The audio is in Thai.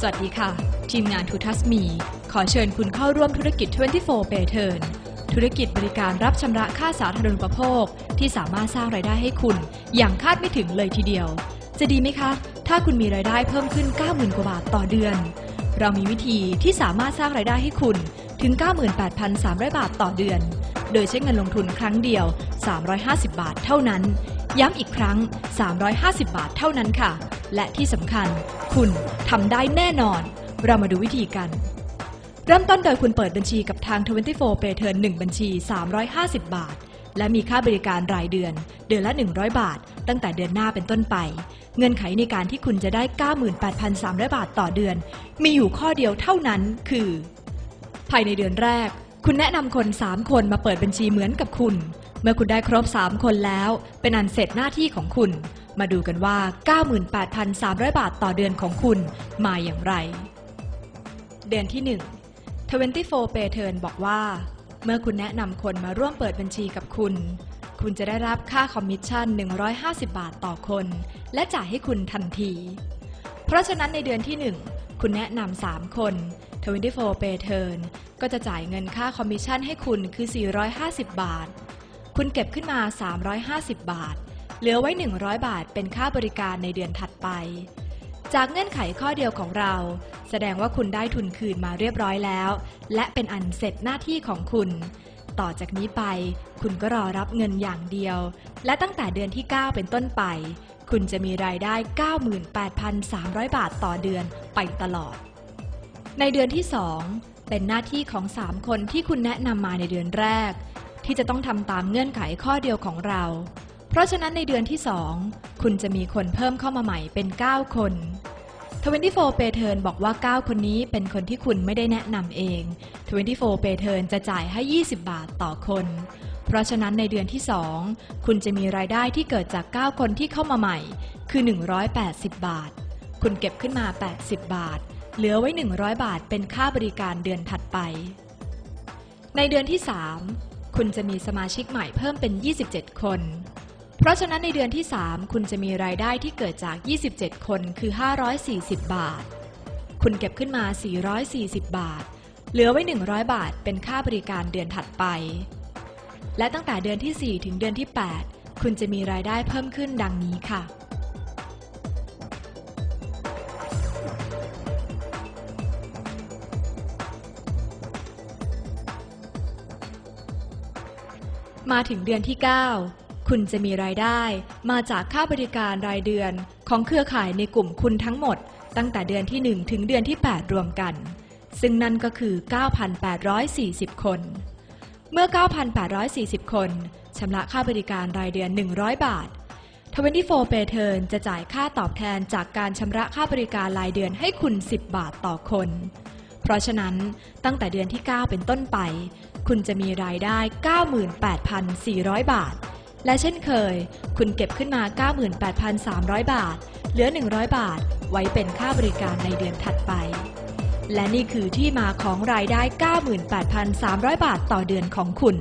สวัสดีค่ะ ทีมงานทูทัสมี ขอเชิญคุณเข้าร่วมธุรกิจ 24 p a y t u r n ธุรกิจบริการรับชำระค่าสาธารณูปโภค ที่สามารถสร้างรายได้ให้คุณ อย่างคาดไม่ถึงเลยทีเดียว จะดีไหมคะ ถ้าคุณมีรายได้เพิ่มขึ้น 90,000 กว่าบาทต่อเดือน เรามีวิธีที่สามารถสร้างรายได้ให้คุณถึง 98,300 บาทต่อเดือน โดยใช้เงินลงทุนครั้งเดียว 350 บาทเท่านั้น ย้ำอีกครั้ง 350 บาทเท่านั้นค่ะ และที่สำคัญ คุณทำได้แน่นอน เรามาดูวิธีกัน เริ่มต้นโดยคุณเปิดบัญชีกับทาง 24 Pay Turn 1 บัญชี 350 บาท และมีค่าบริการรายเดือน เดือนละ 100 บาท ตั้งแต่เดือนหน้าเป็นต้นไป เงื่อนไขในการที่คุณจะได้ 98,300 บาทต่อเดือน มีอยู่ข้อเดียวเท่านั้นคือ ภายในเดือนแรก คุณแนะนำคน 3 คนมาเปิดบัญชีเหมือนกับคุณ เมื่อคุณได้ครบ 3 คนแล้ว เป็นอันเสร็จหน้าที่ของคุณ มาดูกันว่า 98,300 บาทต่อเดือนของคุณมาอย่างไร เดือนที่ 1 24 Pay Turn บอกว่า เมื่อคุณแนะนำคนมาร่วมเปิดบัญชีกับคุณ คุณจะได้รับค่าคอมมิชชั่น 150 บาทต่อคน และจ่ายให้คุณทันที เพราะฉะนั้นในเดือนที่ 1 คุณแนะนำ3คน24 Pay Turn ก็จะจ่ายเงินค่าคอมมิชชั่นให้คุณคือ 450 บาท คุณเก็บขึ้นมา 350 บาท เหลือไว้ 100 บาทเป็นค่าบริการในเดือนถัดไป จากเงื่อนไขข้อเดียวของเรา แสดงว่าคุณได้ทุนคืนมาเรียบร้อยแล้ว และเป็นอันเสร็จหน้าที่ของคุณ ต่อจากนี้ไป คุณก็รอรับเงินอย่างเดียว และตั้งแต่เดือนที่ 9 เป็นต้นไป คุณจะมีรายได้ 98,300 บาทต่อเดือนไปตลอด ในเดือนที่ 2 เป็นหน้าที่ของ 3 คนที่คุณแนะนำมาในเดือนแรก ที่จะต้องทำตามเงื่อนไขข้อเดียวของเรา เพราะฉะนั้นในเดือนที่ 2 คุณจะมีคนเพิ่มเข้ามาใหม่เป็น 9 คน24 Pay Turn บอกว่า 9 คนนี้เป็นคนที่คุณไม่ได้แนะนำเอง 24 Pay Turn จะจ่ายให้ 20 บาทต่อคน เพราะฉะนั้นในเดือนที่ 2 คุณจะมีรายได้ที่เกิดจาก 9 คนที่เข้ามาใหม่ คือ 180 บาท คุณเก็บขึ้นมา 80 บาท เหลือไว้ 100 บาทเป็นค่าบริการเดือนถัดไป ในเดือนที่ 3 คุณจะมีสมาชิกใหม่เพิ่มเป็น 27 คน เพราะฉะนั้นในเดือนที่ 3 คุณจะมีรายได้ที่เกิดจาก 27 คนคือ 540 บาท คุณเก็บขึ้นมา 440 บาท เหลือไว้ 100 บาทเป็นค่าบริการเดือนถัดไป และตั้งแต่เดือนที่ 4 ถึงเดือนที่ 8 คุณจะมีรายได้เพิ่มขึ้นดังนี้ค่ะ มาถึงเดือนที่ 9 คุณจะมีรายได้มาจากค่าบริการรายเดือนของเครือข่ายในกลุ่มคุณทั้งหมด ตั้งแต่เดือนที่ 1 ถึงเดือนที่ 8 รวมกัน ซึ่งนั่นก็คือ 9,840 คน เมื่อ 9,840 คนชำระค่าบริการรายเดือน 100 บาท24 Pay Turn จะจ่ายค่าตอบแทนจากการชำระค่าบริการรายเดือนให้คุณ 10 บาทต่อคน เพราะฉะนั้นตั้งแต่เดือนที่ 9 เป็นต้นไป คุณจะมีรายได้ 98,400 บาท และเช่นเคย คุณเก็บขึ้นมา 98,300 บาท เหลือ 100 บาท ไว้เป็นค่าบริการในเดือนถัดไป และนี่คือที่มาของรายได้ 98,300 บาทต่อเดือนของคุณ